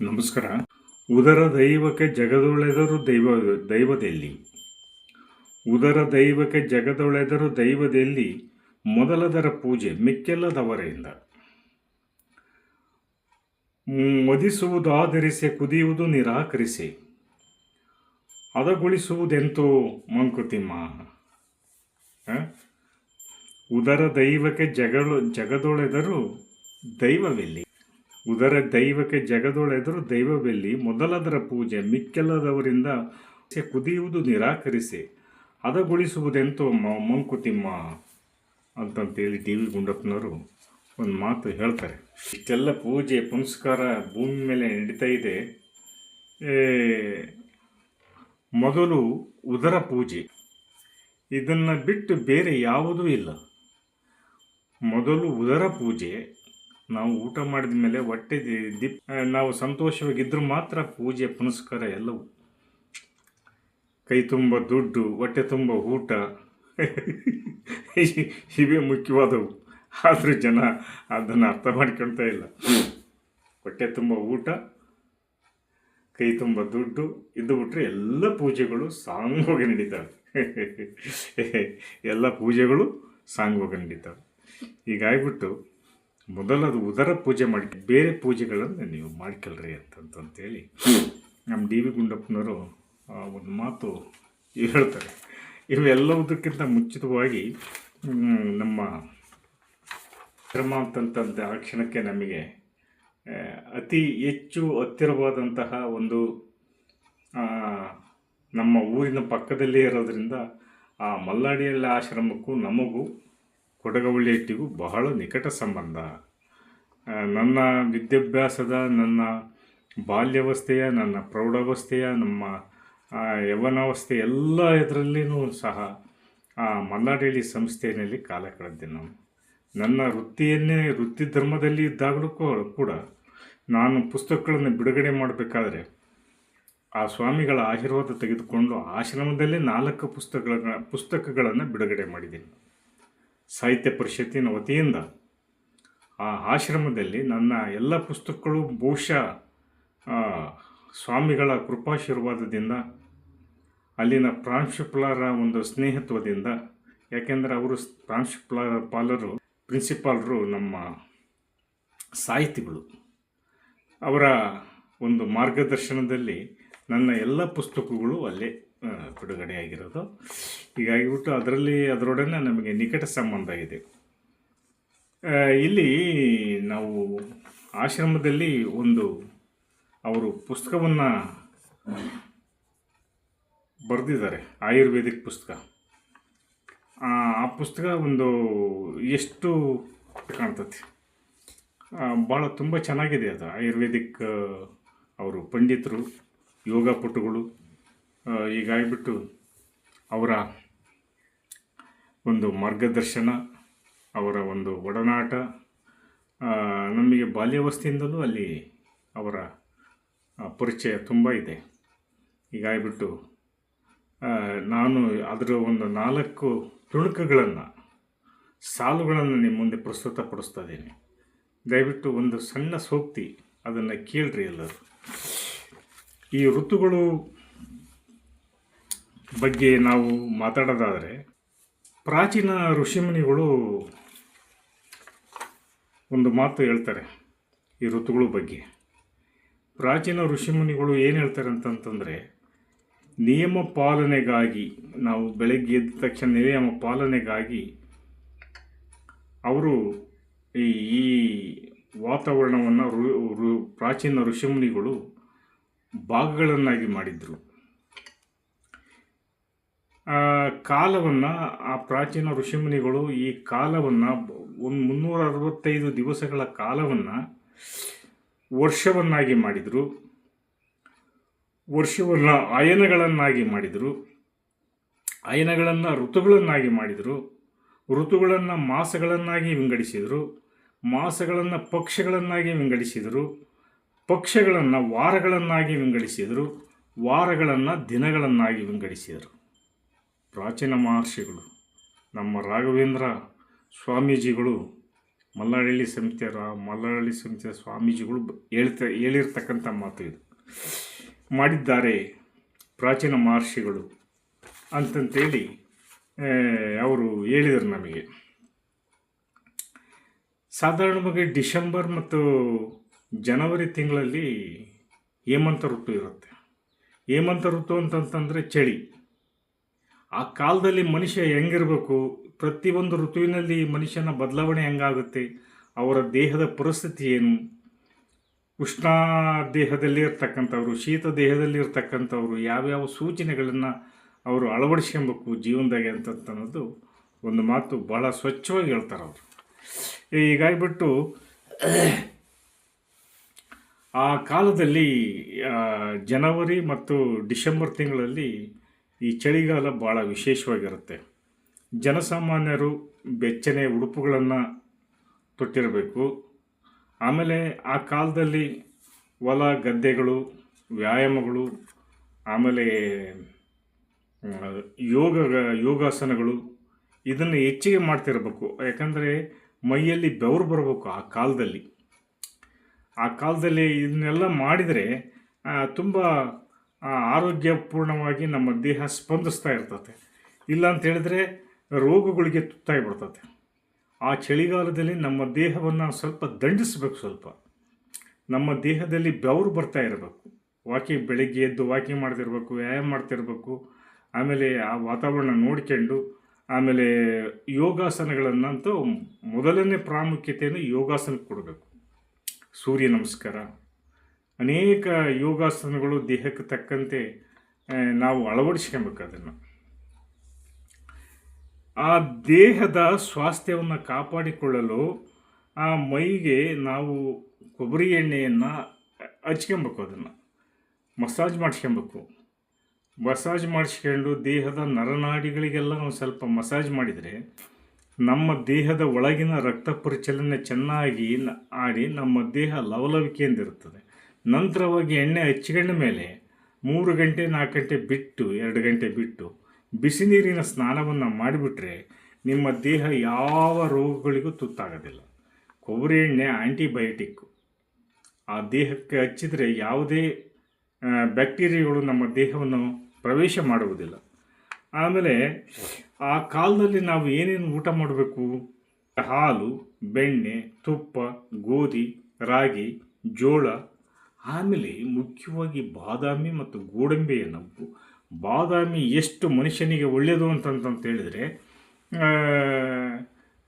ನಮಸ್ಕಾರ. ಉದರ ದೈವಕ್ಕೆ ಜಗದೊಳೆದರು ದೈವ, ದೈವದೆಲ್ಲಿ? ಉದರ ದೈವಕ್ಕೆ ಜಗದೊಳೆದರು ದೈವದಲ್ಲಿ? ಮೊದಲದರ ಪೂಜೆ ಮಿಕ್ಕೆಲ್ಲದವರಿಂದ. ಮದಿಸುವುದಾದರಿಸಿ ಕುದಿಯುವುದು ನಿರಾಕರಿಸಿ. ಹದಗೊಳಿಸುವುದೆಂತೋ ಮಂಕುತಿಮ್ಮ? ಉದರ ದೈವಕ್ಕೆ ಜಗಳು, ಜಗದೊಳೆದರು ದೈವವೆಲ್ಲಿ? ಉದರ ದೈವಕ್ಕೆ ಜಗದೊಳೆದರು ದೈವವೆಲ್ಲಿ? ಮೊದಲದರ ಪೂಜೆ ಮಿಕ್ಕೆಲ್ಲದವರಿಂದ ಕುದಿಯುವುದು ನಿರಾಕರಿಸಿ, ಹದಗೊಳಿಸುವುದೆಂತೋ ಮಂಕುತಿಮ್ಮ ಅಂತಂತೇಳಿ ಡಿ ವಿ ಗುಂಡಪ್ಪನವರು ಒಂದು ಮಾತು ಹೇಳ್ತಾರೆ. ಇಷ್ಟೆಲ್ಲ ಪೂಜೆ ಪುನಸ್ಕಾರ ಭೂಮಿ ಮೇಲೆ ನಡೀತಾ ಇದೆ. ಮೊದಲು ಉದರ ಪೂಜೆ. ಇದನ್ನು ಬಿಟ್ಟು ಬೇರೆ ಯಾವುದೂ ಇಲ್ಲ. ಮೊದಲು ಉದರ ಪೂಜೆ ನಾವು ಊಟ ಮಾಡಿದ ಮೇಲೆ ಹೊಟ್ಟೆ ದಿಪ್ ನಾವು ಸಂತೋಷವಾಗಿದ್ದರೂ ಮಾತ್ರ ಪೂಜೆ, ಪುನಸ್ಕಾರ ಎಲ್ಲವೂ. ಕೈ ತುಂಬ ದುಡ್ಡು, ಹೊಟ್ಟೆ ತುಂಬ ಊಟ. ಇವೇ ಮುಖ್ಯವಾದವು. ಆದರೂ ಜನ ಅದನ್ನು ಅರ್ಥ ಮಾಡ್ಕೊಳ್ತಾ ಇಲ್ಲ. ಹೊಟ್ಟೆ ತುಂಬ ಊಟ, ಕೈ ತುಂಬ ದುಡ್ಡು, ಇದು ಬಿಟ್ಟರೆ ಎಲ್ಲ ಪೂಜೆಗಳು ಸಾಂಗೋಗಿ ನಡೀತವೆ. ಎಲ್ಲ ಪೂಜೆಗಳು ಸಾಂಗೋಗಿ ನಡೀತವೆ. ಹೀಗಾಗ್ಬಿಟ್ಟು ಮೊದಲದು ಉದರ ಪೂಜೆ ಮಾಡಿ, ಬೇರೆ ಪೂಜೆಗಳನ್ನು ನೀವು ಮಾಡ್ಕೊಳ್ರಿ ಅಂತಂತೇಳಿ ನಮ್ಮ ಡಿ ವಿ ಗುಂಡಪ್ಪನವರು ಒಂದು ಮಾತು ಹೇಳ್ತಾರೆ. ಇವೆಲ್ಲವುದಕ್ಕಿಂತ ಮುಚ್ಚಿತವಾಗಿ ನಮ್ಮ ಧರ್ಮ ಅಂತಂತ ಆ ಕ್ಷಣಕ್ಕೆ ನಮಗೆ ಅತಿ ಹೆಚ್ಚು ಹತ್ತಿರವಾದಂತಹ ಒಂದು ನಮ್ಮ ಊರಿನ ಪಕ್ಕದಲ್ಲೇ ಇರೋದರಿಂದ ಆ ಮಲ್ಲಾಡಿಯಲ್ಲಿ ಆಶ್ರಮಕ್ಕೂ ನಮಗೂ ಕೊಡಗವಳ್ಳಿಯಟ್ಟಿಗೂ ಬಹಳ ನಿಕಟ ಸಂಬಂಧ. ನನ್ನ ವಿದ್ಯಾಭ್ಯಾಸದ, ನನ್ನ ಬಾಲ್ಯಾವಸ್ಥೆಯ, ನನ್ನ ಪ್ರೌಢಾವಸ್ಥೆಯ, ನಮ್ಮ ಯವನಾವಸ್ಥೆ ಎಲ್ಲ ಇದರಲ್ಲಿನೂ ಸಹ ಆ ಸಂಸ್ಥೆಯಲ್ಲಿ ಕಾಲ ಕಳೆದೆ ನಾನು. ನನ್ನ ವೃತ್ತಿಯನ್ನೇ, ವೃತ್ತಿ ಧರ್ಮದಲ್ಲಿ ಇದ್ದಾಗಲೂ ಕೂಡ ನಾನು ಪುಸ್ತಕಗಳನ್ನು ಬಿಡುಗಡೆ ಮಾಡಬೇಕಾದ್ರೆ ಆ ಸ್ವಾಮಿಗಳ ಆಶೀರ್ವಾದ ತೆಗೆದುಕೊಂಡು ಆಶ್ರಮದಲ್ಲೇ ನಾಲ್ಕು ಪುಸ್ತಕಗಳ, ಪುಸ್ತಕಗಳನ್ನು ಬಿಡುಗಡೆ ಮಾಡಿದ್ದೀನಿ. ಸಾಹಿತ್ಯ ಪರಿಷತ್ತಿನ ವತಿಯಿಂದ ಆ ಆಶ್ರಮದಲ್ಲಿ ನನ್ನ ಎಲ್ಲ ಪುಸ್ತಕಗಳು ಬಹುಶಃ ಸ್ವಾಮಿಗಳ ಕೃಪಾಶೀರ್ವಾದದಿಂದ, ಅಲ್ಲಿನ ಪ್ರಾಂಶುಪಾಲರ ಒಂದು ಸ್ನೇಹತ್ವದಿಂದ, ಯಾಕೆಂದರೆ ಅವರು ಪ್ರಾಂಶುಪಾಲ ಪಾಲರು, ಪ್ರಿನ್ಸಿಪಾಲರು ನಮ್ಮ ಸಾಹಿತಿಗಳು. ಅವರ ಒಂದು ಮಾರ್ಗದರ್ಶನದಲ್ಲಿ ನನ್ನ ಎಲ್ಲ ಪುಸ್ತಕಗಳು ಅಲ್ಲೇ. ಬಿಡುಗಡೆಯಾಗಿರೋದು. ಹೀಗಾಗಿಬಿಟ್ಟು ಅದರಲ್ಲಿ ಅದರೊಡನೆ ನಮಗೆ ನಿಕಟ ಸಂಬಂಧ ಇದೆ. ಇಲ್ಲಿ ನಾವು ಆಶ್ರಮದಲ್ಲಿ ಒಂದು ಅವರು ಪುಸ್ತಕವನ್ನು ಬರೆದಿದ್ದಾರೆ, ಆಯುರ್ವೇದಿಕ್ ಪುಸ್ತಕ. ಆ ಪುಸ್ತಕ ಒಂದು ಎಷ್ಟು ಕಾಣ್ತತಿ ಭಾಳ ತುಂಬ ಚೆನ್ನಾಗಿದೆ ಅದು. ಆಯುರ್ವೇದಿಕ್ ಅವರು ಪಂಡಿತರು, ಯೋಗ ಪಟುಗಳು ಹೀಗಾಗಿಬಿಟ್ಟು ಅವರ ಒಂದು ಮಾರ್ಗದರ್ಶನ, ಅವರ ಒಂದು ಒಡನಾಟ ನಮಗೆ ಬಾಲ್ಯಾವಸ್ಥೆಯಿಂದಲೂ ಅಲ್ಲಿ ಅವರ ಪರಿಚಯ ತುಂಬ ಇದೆ. ಹೀಗಾಗಿಬಿಟ್ಟು ನಾನು ಅದರ ಒಂದು ನಾಲ್ಕು ತುಣುಕುಗಳನ್ನು, ಸಾಲುಗಳನ್ನು ನಿಮ್ಮ ಮುಂದೆ ಪ್ರಸ್ತುತಪಡಿಸ್ತಾ ಇದ್ದೀನಿ ದಯವಿಟ್ಟು ಒಂದು ಸಣ್ಣ ಸೋಕ್ತಿ ಅದನ್ನು ಕೇಳ್ರಿ ಎಲ್ಲರೂ. ಈ ಋತುಗಳು ಬಗ್ಗೆ ನಾವು ಮಾತಾಡೋದಾದರೆ, ಪ್ರಾಚೀನ ಋಷಿಮುನಿಗಳು ಒಂದು ಮಾತು ಹೇಳ್ತಾರೆ ಈ ಋತುಗಳ ಬಗ್ಗೆ. ಪ್ರಾಚೀನ ಋಷಿಮುನಿಗಳು ಏನು ಹೇಳ್ತಾರೆ ಅಂತಂತಂದರೆ, ನಿಯಮ ಪಾಲನೆಗಾಗಿ, ನಾವು ಬೆಳಗ್ಗೆ ಎದ್ದ ತಕ್ಷಣ ನಿಯಮ ಪಾಲನೆಗಾಗಿ ಅವರು ಈ ಈ ವಾತಾವರಣವನ್ನು ಪ್ರಾಚೀನ ಋಷಿಮುನಿಗಳು ಭಾಗಗಳನ್ನಾಗಿ ಮಾಡಿದರು. ಕಾಲವನ್ನು, ಆ ಪ್ರಾಚೀನ ಋಷಿಮುನಿಗಳು ಈ ಕಾಲವನ್ನು, ಒಂದು ಮುನ್ನೂರ ಅರವತ್ತೈದು ದಿವಸಗಳ ಕಾಲವನ್ನು ವರ್ಷವನ್ನಾಗಿ ಮಾಡಿದರು. ವರ್ಷವನ್ನು ಅಯನಗಳನ್ನಾಗಿ ಮಾಡಿದರು. ಅಯನಗಳನ್ನು ಋತುಗಳನ್ನಾಗಿ ಮಾಡಿದರು. ಋತುಗಳನ್ನು ಮಾಸಗಳನ್ನಾಗಿ ವಿಂಗಡಿಸಿದರು. ಮಾಸಗಳನ್ನು ಪಕ್ಷಗಳನ್ನಾಗಿ ವಿಂಗಡಿಸಿದರು. ಪಕ್ಷಗಳನ್ನು ವಾರಗಳನ್ನಾಗಿ ವಿಂಗಡಿಸಿದರು. ವಾರಗಳನ್ನು ದಿನಗಳನ್ನಾಗಿ ವಿಂಗಡಿಸಿದರು. ಪ್ರಾಚೀನ ಮಹರ್ಷಿಗಳು, ನಮ್ಮ ರಾಘವೇಂದ್ರ ಸ್ವಾಮೀಜಿಗಳು, ಮಲ್ಲಹಳ್ಳಿ ಸಮಿತಿಯರ ಮಲ್ಲಹಳ್ಳಿ ಸಮಿತಿಯ ಸ್ವಾಮೀಜಿಗಳು ಹೇಳ್ತ, ಹೇಳಿರ್ತಕ್ಕಂಥ ಮಾತು ಇದು. ಮಾಡಿದ್ದಾರೆ ಪ್ರಾಚೀನ ಮಹರ್ಷಿಗಳು ಅಂತಂತೇಳಿ ಅವರು ಹೇಳಿದರು ನಮಗೆ. ಸಾಧಾರಣವಾಗಿ ಡಿಸೆಂಬರ್ ಮತ್ತು ಜನವರಿ ತಿಂಗಳಲ್ಲಿ ಹೇಮಂತ ಋತು ಇರುತ್ತೆ. ಹೇಮಂತ ಋತು ಅಂತಂತಂದರೆ ಚಳಿ. ಆ ಕಾಲದಲ್ಲಿ ಮನುಷ್ಯ ಹೆಂಗಿರಬೇಕು? ಪ್ರತಿಯೊಂದು ಋತುವಿನಲ್ಲಿ ಮನುಷ್ಯನ ಬದಲಾವಣೆ ಹೆಂಗಾಗುತ್ತೆ? ಅವರ ದೇಹದ ಪರಿಸ್ಥಿತಿ ಏನು? ಉಷ್ಣ ದೇಹದಲ್ಲಿ ಇರ್ತಕ್ಕಂಥವ್ರು ಶೀತ ದೇಹದಲ್ಲಿ ಇರ್ತಕ್ಕಂಥವ್ರು ಯಾವ್ಯಾವ ಸೂಚನೆಗಳನ್ನು ಅವರು ಅಳವಡಿಸ್ಕೊಬೇಕು ಜೀವನದಾಗೆ ಅಂತ ಅನ್ನೋದು ಒಂದು ಮಾತು ಭಾಳ ಸ್ವಚ್ಛವಾಗಿ ಹೇಳ್ತಾರೆ ಅವರು. ಹೀಗಾಗಿಬಿಟ್ಟು, ಆ ಕಾಲದಲ್ಲಿ ಜನವರಿ ಮತ್ತು ಡಿಸೆಂಬರ್ ತಿಂಗಳಲ್ಲಿ ಈ ಚಳಿಗಾಲ ಭಾಳ ವಿಶೇಷವಾಗಿರುತ್ತೆ. ಜನಸಾಮಾನ್ಯರು ಬೆಚ್ಚನೆ ಉಡುಪುಗಳನ್ನು ತೊಟ್ಟಿರಬೇಕು. ಆಮೇಲೆ ಆ ಕಾಲದಲ್ಲಿ ಹೊಲ, ಗದ್ದೆಗಳು, ವ್ಯಾಯಾಮಗಳು, ಆಮೇಲೆ ಯೋಗ, ಯೋಗಾಸನಗಳು ಇದನ್ನು ಹೆಚ್ಚಿಗೆ ಮಾಡ್ತಿರಬೇಕು. ಯಾಕಂದರೆ ಮೈಯಲ್ಲಿ ಬೆವರು ಬರಬೇಕು ಆ ಕಾಲದಲ್ಲಿ. ಆ ಕಾಲದಲ್ಲಿ ಇದನ್ನೆಲ್ಲ ಮಾಡಿದರೆ ತುಂಬ ಆರೋಗ್ಯಪೂರ್ಣವಾಗಿ ನಮ್ಮ ದೇಹ ಸ್ಪಂದಿಸ್ತಾ ಇರ್ತದೆ ಇಲ್ಲ ಅಂತ ಹೇಳಿದ್ರೆ ರೋಗಗಳಿಗೆ ತುತ್ತಾಗಿ ಬಿಡ್ತದೆ ಆ ಚಳಿಗಾಲದಲ್ಲಿ ನಮ್ಮ ದೇಹವನ್ನು ಸ್ವಲ್ಪ ದಂಡಿಸಬೇಕು ಸ್ವಲ್ಪ. ನಮ್ಮ ದೇಹದಲ್ಲಿ ಬೆವರು ಬರ್ತಾ ಇರಬೇಕು. ವಾಕಿಂಗ್ ಬೆಳಿಗ್ಗೆ ಎದ್ದು ವಾಕಿಂಗ್ ಮಾಡ್ತಿರ್ಬೇಕು, ವ್ಯಾಯಾಮ ಮಾಡ್ತಿರ್ಬೇಕು. ಆಮೇಲೆ ಆ ವಾತಾವರಣ ನೋಡ್ಕೊಂಡು ಆಮೇಲೆ ಯೋಗಾಸನಗಳನ್ನಂತೂ ಮೊದಲನೇ ಪ್ರಾಮುಖ್ಯತೆಯನ್ನು ಯೋಗಾಸನಕ್ಕೆ ಕೊಡಬೇಕು. ಸೂರ್ಯ ನಮಸ್ಕಾರ. ಅನೇಕ ಯೋಗಾಸನಗಳು ದೇಹಕ್ಕೆ ತಕ್ಕಂತೆ ನಾವು ಅಳವಡಿಸ್ಕೊಬೇಕು ಅದನ್ನು. ಆ ದೇಹದ ಸ್ವಾಸ್ಥ್ಯವನ್ನು ಕಾಪಾಡಿಕೊಳ್ಳಲು ಆ ಮೈಗೆ ನಾವು ಕೊಬ್ಬರಿ ಎಣ್ಣೆಯನ್ನು ಹಚ್ಕೊಬೇಕು ಅದನ್ನು. ಮಸಾಜ್ ಮಾಡಿಸ್ಕೊಬೇಕು. ಮಸಾಜ್ ಮಾಡಿಸ್ಕೊಂಡು ದೇಹದ ನರನಾಡಿಗಳಿಗೆಲ್ಲ ಒಂದು ಸ್ವಲ್ಪ ಮಸಾಜ್ ಮಾಡಿದರೆ ನಮ್ಮ ದೇಹದ ಒಳಗಿನ ರಕ್ತ ಪರಿಚಲನೆ ಚೆನ್ನಾಗಿ ಆಡಿ ನಮ್ಮ ದೇಹ ಲವಲವಿಕೆಯಿಂದ ಇರುತ್ತದೆ ನಂತರವಾಗಿ ಎಣ್ಣೆ ಹಚ್ಕೊಂಡ ಮೇಲೆ ಮೂರು ಗಂಟೆ ನಾಲ್ಕು ಗಂಟೆ ಬಿಟ್ಟು, ಎರಡು ಗಂಟೆ ಬಿಟ್ಟು ಬಿಸಿ ನೀರಿನ ಸ್ನಾನವನ್ನು ಮಾಡಿಬಿಟ್ರೆ ನಿಮ್ಮ ದೇಹ ಯಾವ ರೋಗಗಳಿಗೂ ತುತ್ತಾಗೋದಿಲ್ಲ. ಕೊಬ್ಬರಿ ಎಣ್ಣೆ ಆ್ಯಂಟಿಬಯೋಟಿಕ್ಕು ಆ ದೇಹಕ್ಕೆ ಹಚ್ಚಿದರೆ ಯಾವುದೇ ಬ್ಯಾಕ್ಟೀರಿಯಾಗಳು ನಮ್ಮ ದೇಹವನ್ನು ಪ್ರವೇಶ ಮಾಡುವುದಿಲ್ಲ. ಆಮೇಲೆ ಆ ಕಾಲದಲ್ಲಿ ನಾವು ಏನೇನು ಊಟ ಮಾಡಬೇಕು? ಹಾಲು, ಬೆಣ್ಣೆ, ತುಪ್ಪ, ಗೋಧಿ, ರಾಗಿ, ಜೋಳ ಆಮೇಲೆ ಮುಖ್ಯವಾಗಿ ಬಾದಾಮಿ ಮತ್ತು ಗೋಡಂಬಿಯನ್ನು ಬಾದಾಮಿ ಎಷ್ಟು ಮನುಷ್ಯನಿಗೆ ಒಳ್ಳೆಯದು ಅಂತಂತ ಹೇಳಿದರೆ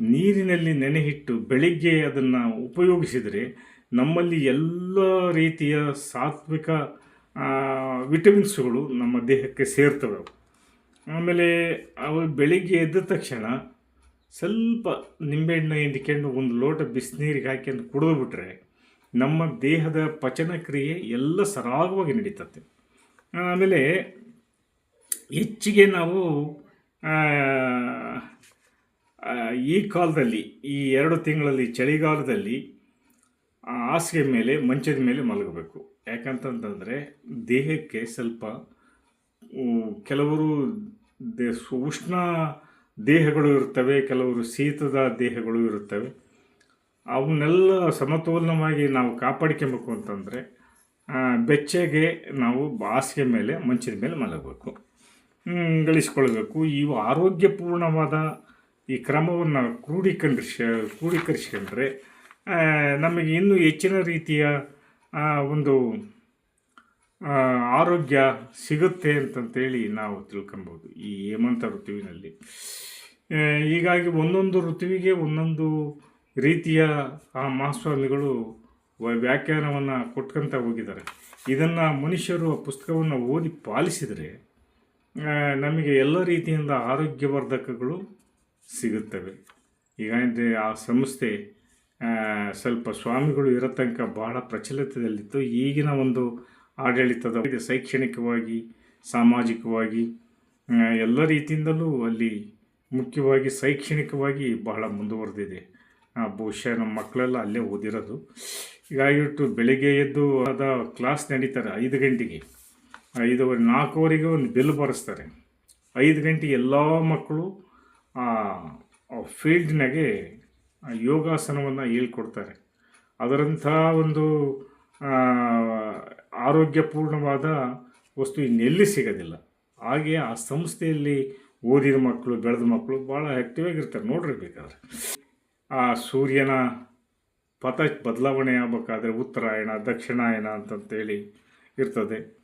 ನೀರಿನಲ್ಲಿ ನೆನೆಹಿಟ್ಟು ಬೆಳಿಗ್ಗೆ ಅದನ್ನು ಉಪಯೋಗಿಸಿದರೆ ನಮ್ಮಲ್ಲಿ ಎಲ್ಲ ರೀತಿಯ ಸಾತ್ವಿಕ ವಿಟಮಿನ್ಸ್ಗಳು ನಮ್ಮ ದೇಹಕ್ಕೆ ಸೇರ್ತವೆ. ಆಮೇಲೆ ಅವು ಬೆಳಿಗ್ಗೆ ಎದ್ದ ತಕ್ಷಣ ಸ್ವಲ್ಪ ನಿಂಬೆಹಣ್ಣು ಹಿಂಡ್ಕೊಂಡು ಒಂದು ಲೋಟ ಬಿಸಿನೀರಿಗೆ ಹಾಕಿಕೊಂಡು ಕುಡಿದ್ಬಿಟ್ರೆ ನಮ್ಮ ದೇಹದ ಪಚನ ಕ್ರಿಯೆ ಎಲ್ಲ ಸರಾಗವಾಗಿ ನಡೀತದೆ. ಆಮೇಲೆ ಹೆಚ್ಚಿಗೆ ನಾವು ಈ ಕಾಲದಲ್ಲಿ, ಈ ಎರಡು ತಿಂಗಳಲ್ಲಿ ಚಳಿಗಾಲದಲ್ಲಿ ಹಾಸಿಗೆ ಮೇಲೆ, ಮಂಚದ ಮೇಲೆ ಮಲಗಬೇಕು. ಯಾಕಂತಂತಂದರೆ ದೇಹಕ್ಕೆ ಸ್ವಲ್ಪ ಕೆಲವರು ದೇ, ಉಷ್ಣ ದೇಹಗಳು ಇರ್ತವೆ, ಕೆಲವರು ಶೀತದ ದೇಹಗಳು ಇರುತ್ತವೆ. ಅವನ್ನೆಲ್ಲ ಸಮತೋಲನವಾಗಿ ನಾವು ಕಾಪಾಡ್ಕೊಬೇಕು ಅಂತಂದರೆ ಬೆಚ್ಚಗೆ ನಾವು ಬಾಸಿಗೆ ಮೇಲೆ ಮಂಚದ ಮೇಲೆ ಮಲಗಬೇಕು. ಗಳಿಸ್ಕೊಳ್ಬೇಕು. ಇವು ಆರೋಗ್ಯಪೂರ್ಣವಾದ ಈ ಕ್ರಮವನ್ನು ಕ್ರೋಢೀಕರಿಸ, ಕ್ರೋಢೀಕರಿಸ್ಕೊಂಡ್ರೆ ನಮಗೆ ಇನ್ನೂ ಹೆಚ್ಚಿನ ರೀತಿಯ ಒಂದು ಆರೋಗ್ಯ ಸಿಗುತ್ತೆ ಅಂತಂತೇಳಿ ನಾವು ತಿಳ್ಕೊಬೋದು ಈ ಹೇಮಂತ ಋತುವಿನಲ್ಲಿ. ಹೀಗಾಗಿ ಒಂದೊಂದು ಋತುವಿಗೆ ಒಂದೊಂದು ರೀತಿಯ ಆ ಮಹಾಸ್ವಾಮಿಗಳು ವ್ಯಾಖ್ಯಾನವನ್ನು ಕೊಟ್ಕೊಂತ ಹೋಗಿದ್ದಾರೆ. ಇದನ್ನು ಮನುಷ್ಯರು ಆ ಪುಸ್ತಕವನ್ನು ಓದಿ ಪಾಲಿಸಿದರೆ ನಮಗೆ ಎಲ್ಲ ರೀತಿಯಿಂದ ಆರೋಗ್ಯವರ್ಧಕಗಳು ಸಿಗುತ್ತವೆ. ಈಗ ಆ ಸಂಸ್ಥೆ ಸ್ವಲ್ಪ ಸ್ವಾಮಿಗಳು ಇರೋ ತನಕ ಬಹಳ ಪ್ರಚಲಿತದಲ್ಲಿತ್ತು. ಈಗಿನ ಒಂದು ಆಡಳಿತದ ಶೈಕ್ಷಣಿಕವಾಗಿ, ಸಾಮಾಜಿಕವಾಗಿ ಎಲ್ಲ ರೀತಿಯಿಂದಲೂ ಅಲ್ಲಿ ಮುಖ್ಯವಾಗಿ ಶೈಕ್ಷಣಿಕವಾಗಿ ಬಹಳ ಮುಂದುವರೆದಿದೆ. ಬಹುಶಃ ನಮ್ಮ ಮಕ್ಕಳೆಲ್ಲ ಅಲ್ಲೇ ಓದಿರೋದು. ಹೀಗಾಗಿಬಿಟ್ಟು ಬೆಳಿಗ್ಗೆ ಎದ್ದು ಅದ ಕ್ಲಾಸ್ ನಡೀತಾರೆ ಐದು ಗಂಟೆಗೆ. ಐದುವರೆ, ನಾಲ್ಕುವರೆಗೆ ಒಂದು ಬೆಲ್ ಬಾರಿಸ್ತಾರೆ. ಐದು ಗಂಟೆಗೆ ಎಲ್ಲ ಮಕ್ಕಳು ಆ ಫೀಲ್ಡ್ನಾಗೆ ಯೋಗಾಸನವನ್ನು ಹೇಳ್ಕೊಡ್ತಾರೆ. ಅದರಂಥ ಒಂದು ಆರೋಗ್ಯಪೂರ್ಣವಾದ ವಸ್ತು ಇನ್ನೆಲ್ಲಿ ಸಿಗೋದಿಲ್ಲ. ಹಾಗೆ ಆ ಸಂಸ್ಥೆಯಲ್ಲಿ ಓದಿದ ಮಕ್ಕಳು, ಬೆಳೆದ ಮಕ್ಕಳು ಭಾಳ ಆ್ಯಕ್ಟಿವ್ ಆಗಿರ್ತಾರೆ. ನೋಡ್ರಿ ಬೇಕಾದ್ರೆ. ಆ ಸೂರ್ಯನ ಪಥ ಬದಲಾವಣೆ ಆಗಬೇಕಾದ್ರೆ ಉತ್ತರಾಯಣ ದಕ್ಷಿಣಾಯನ ಅಂತಂತೇಳಿ ಇರ್ತದೆ.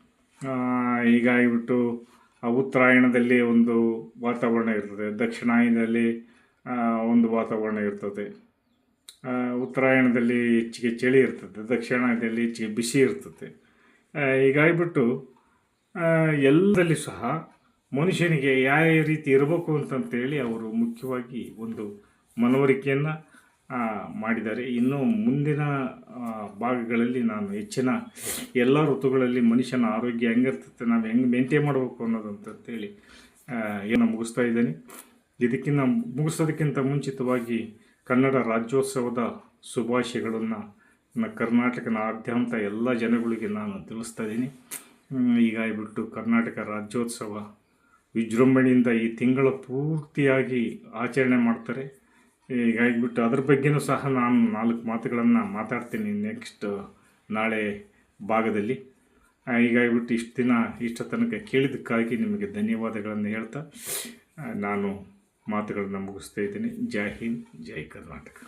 ಆ, ಹೀಗಾಗಿಬಿಟ್ಟು ಆ ಉತ್ತರಾಯಣದಲ್ಲಿ ಒಂದು ವಾತಾವರಣ ಇರ್ತದೆ. ದಕ್ಷಿಣಾಯನದಲ್ಲಿ ಒಂದು ವಾತಾವರಣ ಇರ್ತದೆ. ಉತ್ತರಾಯಣದಲ್ಲಿ ಹೆಚ್ಚಿಗೆ ಚಳಿ ಇರ್ತದೆ. ದಕ್ಷಿಣಾಯನದಲ್ಲಿ ಹೆಚ್ಚಿಗೆ ಬಿಸಿ ಇರ್ತದೆ. ಈಗ ಹೀಗಾಗಿಬಿಟ್ಟು ಎಲ್ಲದಲ್ಲಿ ಸಹ ಮನುಷ್ಯನಿಗೆ ಯಾವ ರೀತಿ ಇರಬೇಕು ಅಂತಂತೇಳಿ ಅವರು ಮುಖ್ಯವಾಗಿ ಒಂದು ಮನವರಿಕೆಯನ್ನು ಮಾಡಿದ್ದಾರೆ. ಇನ್ನು ಮುಂದಿನ ಭಾಗಗಳಲ್ಲಿ ನಾನು ಹೆಚ್ಚಿನ ಎಲ್ಲ ಋತುಗಳಲ್ಲಿ ಮನುಷ್ಯನ ಆರೋಗ್ಯ ಹೆಂಗಿರ್ತದೆ ನಾವು ಹೆಂಗೆ ಮೇಂಟೈನ್ ಮಾಡಬೇಕು ಅನ್ನೋದಂತಂತೇಳಿ ಏನು ಮುಗಿಸ್ತಾ ಇದ್ದೀನಿ. ಇದಕ್ಕಿಂತ ಮುಗಿಸೋದಕ್ಕಿಂತ ಮುಂಚಿತವಾಗಿ ಕನ್ನಡ ರಾಜ್ಯೋತ್ಸವದ ಶುಭಾಶಯಗಳನ್ನು ನನ್ನ ಕರ್ನಾಟಕನಾದ್ಯಂತ ಎಲ್ಲ ಜನಗಳಿಗೆ ನಾನು ತಿಳಿಸ್ತಾ ಇದ್ದೀನಿ. ಈಗ ಬಿಟ್ಟು ಕರ್ನಾಟಕ ರಾಜ್ಯೋತ್ಸವ ವಿಜೃಂಭಣೆಯಿಂದ ಈ ತಿಂಗಳ ಪೂರ್ತಿಯಾಗಿ ಆಚರಣೆ ಮಾಡ್ತಾರೆ. ಹೀಗಾಗಿಬಿಟ್ಟು ಅದ್ರ ಬಗ್ಗೆನೂ ಸಹ ನಾನು ನಾಲ್ಕು ಮಾತುಗಳನ್ನು ಮಾತಾಡ್ತೀನಿ ನೆಕ್ಸ್ಟ್ ನಾಳೆ ಭಾಗದಲ್ಲಿ. ಹೀಗಾಗಿ ಬಿಟ್ಟು ಇಷ್ಟು ದಿನ ಇಷ್ಟ ತನಕ ಕೇಳಿದ್ದಕ್ಕಾಗಿ ನಿಮಗೆ ಧನ್ಯವಾದಗಳನ್ನು ಹೇಳ್ತಾ ನಾನು ಮಾತುಗಳನ್ನು ಮುಗಿಸ್ತಾ ಇದ್ದೀನಿ. ಜೈ ಹಿಂದ್, ಜೈ ಕರ್ನಾಟಕ.